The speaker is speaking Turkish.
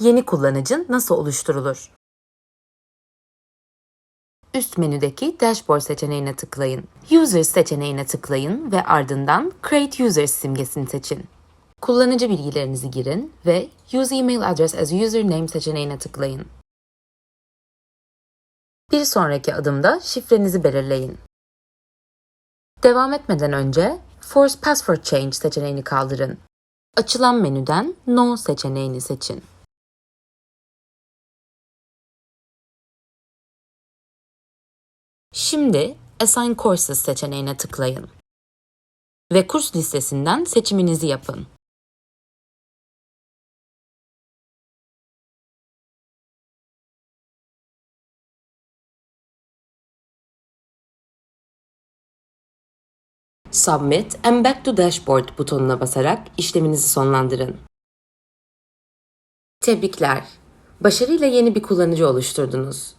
Yeni kullanıcın nasıl oluşturulur? Üst menüdeki Dashboard seçeneğine tıklayın. Users seçeneğine tıklayın ve ardından Create Users simgesini seçin. Kullanıcı bilgilerinizi girin ve Use email address as username seçeneğine tıklayın. Bir sonraki adımda şifrenizi belirleyin. Devam etmeden önce Force Password Change seçeneğini kaldırın. Açılan menüden No seçeneğini seçin. Şimdi Assign Courses seçeneğine tıklayın. Ve kurs listesinden seçiminizi yapın. Submit and Back to Dashboard butonuna basarak işleminizi sonlandırın. Tebrikler. Başarıyla yeni bir kullanıcı oluşturdunuz.